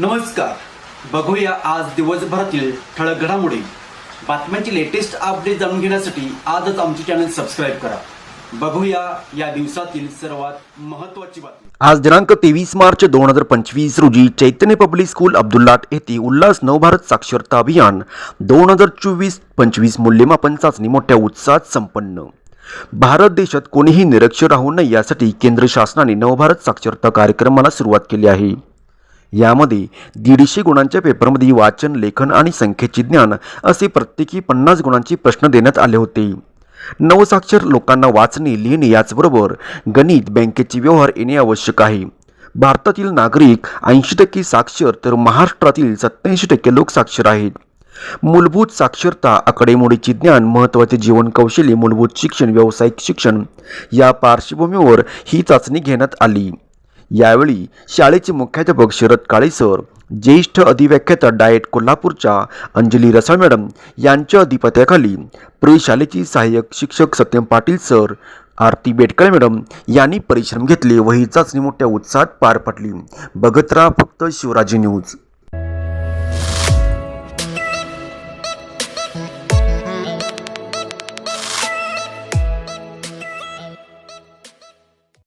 नमस्कार. बघूया आज दिवसभरातील ठळक घडामोडी. बातम्यांची लेटेस्ट अपडेट जाणून घेण्यासाठी आजच आमचे चॅनल सबस्क्राईब करा. बघूया या दिवसातील सर्वात महत्वाची बातमी. आज दिनांक तेवीस मार्च दोन हजार पंचवीस रोजी चैतन्य पब्लिक स्कूल अब्दुल्लाट येथे उल्हास नवभारत साक्षरता अभियान दोन हजार चोवीस पंचवीस मूल्यमापन चाचणी मोठ्या उत्साहात संपन्न. भारत देशात कोणीही निरक्षर राहू नये यासाठी केंद्र शासनाने नवभारत साक्षरता कार्यक्रमाला सुरुवात केली आहे. यामध्ये दीडशे गुणांच्या पेपरमध्ये वाचन लेखन आणि संख्येचे ज्ञान असे प्रत्येकी पन्नास गुणांचे प्रश्न देण्यात आले होते. नवसाक्षर लोकांना वाचणे लिहिणे याचबरोबर गणित बँकेचे व्यवहार येणे आवश्यक आहे. भारतातील नागरिक ऐंशी टक्के साक्षर तर महाराष्ट्रातील सत्याऐंशी टक्के लोक साक्षर आहेत. मूलभूत साक्षरता आकडेमोडीचे ज्ञान महत्त्वाचे जीवन कौशल्य मूलभूत शिक्षण व्यावसायिक शिक्षण या पार्श्वभूमीवर ही चाचणी घेण्यात आली. यावेळी शाळेचे मुख्याध्यापक शरद काळे सर ज्येष्ठ अधिव्याख्याता डायट कोल्हापूरच्या अंजली रसाळ मॅडम यांच्या अधिपत्याखाली प्रशालेची सहाय्यक शिक्षक सत्यम पाटील सर आरती बेटकळे मॅडम यांनी परिश्रम घेतले व ही चाचणी मोठ्या उत्साहात पार पडली. बघत राहा फक्त शिवराजी न्यूज.